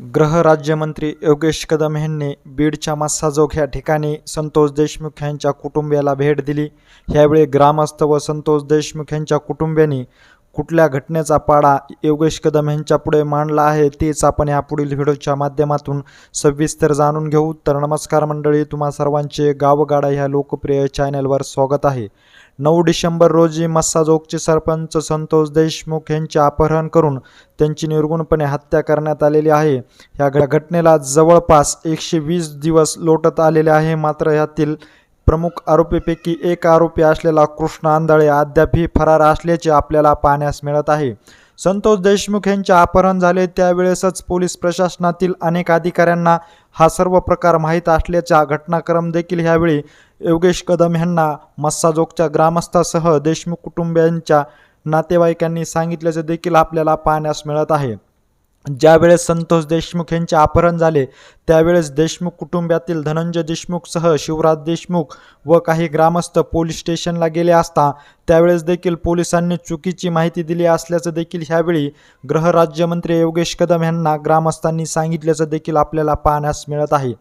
गृहराज्यमंत्री योगेश कदम यांनी बीडच्या मस्साजोग ह्या ठिकाणी संतोष देशमुख यांच्या कुटुंबियाला भेट दिली. यावेळी ग्रामस्थ व संतोष देशमुख यांच्या कुटुंबियांनी कुठल्या घटनेचा पाडा योगेश कदम यांच्या पुढे मांडला आहे तेच आपण या पुढील व्हिडिओच्या माध्यमातून सविस्तर जाणून घेऊ. तर नमस्कार मंडळी तुम्हा सर्वांचे गावगाडा ह्या लोकप्रिय चॅनलवर स्वागत आहे. नऊ डिसेंबर रोजी मस्साजोगचे सरपंच संतोष देशमुख यांचे अपहरण करून त्यांची निर्गुणपणे हत्या करण्यात आलेली आहे. या घटनेला जवळपास एकशे वीस दिवस लोटत आलेले आहे मात्र यातील प्रमुख आरोपीपैकी एक आरोपी असलेला कृष्ण आंधळे अद्यापही फरार असल्याचे आपल्याला पाहण्यास मिळत आहे. संतोष देशमुख यांचे अपहरण झाले त्यावेळेसच पोलीस प्रशासनातील अनेक अधिकाऱ्यांना हा सर्व प्रकार माहीत असल्याचा घटनाक्रम देखील ह्यावेळी योगेश कदम यांना मस्साजोगच्या ग्रामस्थासह देशमुख कुटुंबियांच्या नातेवाईकांनी सांगितल्याचे देखील आपल्याला पाहण्यास मिळत आहे. ज्यावेळेस संतोष देशमुख यांचे अपहरण झाले त्यावेळेस देशमुख कुटुंबातील धनंजय देशमुखसह शिवराज देशमुख व काही ग्रामस्थ पोलीस स्टेशनला गेले असता त्यावेळेस देखील पोलिसांनी चुकीची माहिती दिली असल्याचं देखील ह्यावेळी गृहराज्यमंत्री योगेश कदम यांना ग्रामस्थांनी सांगितल्याचं देखील आपल्याला पाहण्यास मिळत आहे.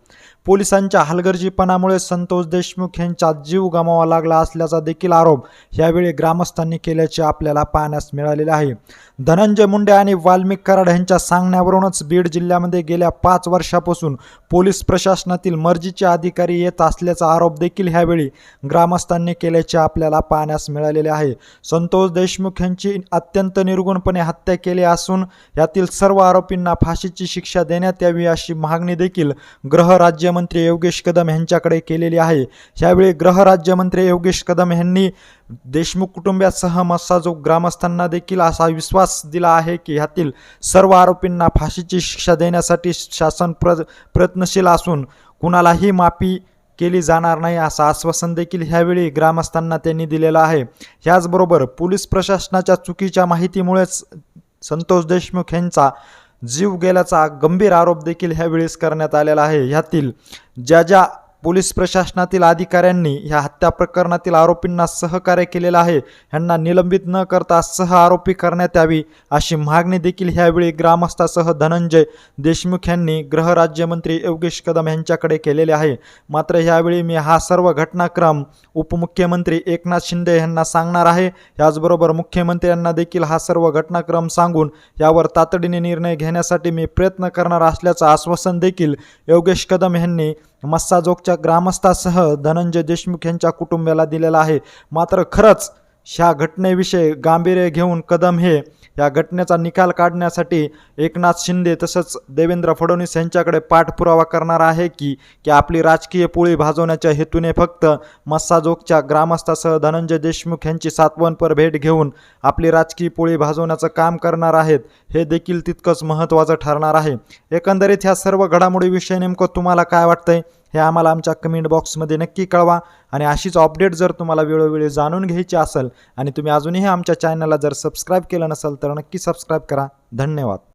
पोलिसांच्या हलगर्जीपणामुळे संतोष देशमुख यांचा जीव गमावा लागला असल्याचा देखील आरोप यावेळी ग्रामस्थांनी केल्याचे आपल्याला पाहण्यास मिळालेले आहे. धनंजय मुंडे आणि वाल्मिक कराड यांच्या सांगण्यावरूनच बीड जिल्ह्यामध्ये गेल्या पाच वर्षापासून पोलीस प्रशासनातील मर्जीचे अधिकारी येत असल्याचा आरोप देखील ह्यावेळी ग्रामस्थांनी केल्याचे आपल्याला पाहण्यास मिळालेले आहे. संतोष देशमुख यांची अत्यंत निर्गुणपणे हत्या केली असून यातील सर्व आरोपींना फाशीची शिक्षा देण्यात यावी अशी मागणी देखील गृहराज्यमंत्री योगेश कदम यांच्याकडे केलेली आहे. यावेळी गृहराज्यमंत्री योगेश कदम यांनी देशमुख कुटुंबियासह मस्साजोग ग्रामस्थांना देखील असा विश्वास दिला आहे की ह्यातील सर्व आरोपींना फाशीची शिक्षा देण्यासाठी शासन प्र प्रयत्नशील असून कुणालाही माफी केली जाणार नाही असं आश्वासन देखील ह्यावेळी ग्रामस्थांना त्यांनी दिलेलं आहे. ह्याचबरोबर पोलीस प्रशासनाच्या चुकीच्या माहितीमुळेच संतोष देशमुख यांचा जीव गेल्याचा गंभीर आरोप देखील ह्यावेळेस करण्यात आलेला आहे. ह्यातील ज्या ज्या पोलीस प्रशासनातील अधिकाऱ्यांनी ह्या हत्या प्रकरणातील आरोपींना सहकार्य केलेलं आहे. ह्यांना निलंबित न करता सह आरोपी करण्यात यावी अशी मागणी देखील ह्यावेळी ग्रामस्थासह धनंजय देशमुख यांनी गृहराज्यमंत्री योगेश कदम यांच्याकडे केलेले आहे. मात्र ह्यावेळी मी हा सर्व घटनाक्रम उपमुख्यमंत्री एकनाथ शिंदे यांना सांगणार आहे. याचबरोबर मुख्यमंत्र्यांना देखील हा सर्व घटनाक्रम सांगून यावर तातडीने निर्णय घेण्यासाठी मी प्रयत्न करणार असल्याचं आश्वासन देखील योगेश कदम यांनी मस्साजोगच्या ग्रामस्थासह धनंजय देशमुख यांच्या कुटुंबियाला दिलेला आहे. मात्र खरंच ह्या घटनेविषयी गांभीर्य घेऊन कदम हे या घटनेचा निकाल काढण्यासाठी एकनाथ शिंदे तसंच देवेंद्र फडणवीस यांच्याकडे पाठपुरावा करणार आहे की की आपली राजकीय पोळी भाजवण्याच्या हेतूने फक्त मस्साजोगच्या ग्रामस्थासह धनंजय देशमुख यांची सातवनपर भेट घेऊन आपली राजकीय पोळी भाजवण्याचं काम करणार आहेत हे देखील तितकंच महत्त्वाचं ठरणार आहे. एकंदरीत ह्या सर्व घडामोडीविषयी नेमकं तुम्हाला काय वाटतंय? हे आम्हाला आमच्या कमेंट बॉक्समध्ये नक्की कळवा. आणि अशीच अपडेट जर तुम्हाला वेळोवेळी जाणून घ्यायची असेल आणि तुम्ही अजूनही आमच्या चॅनलला जर सबस्क्राईब केलं नसेल तर नक्की सबस्क्राईब करा. धन्यवाद.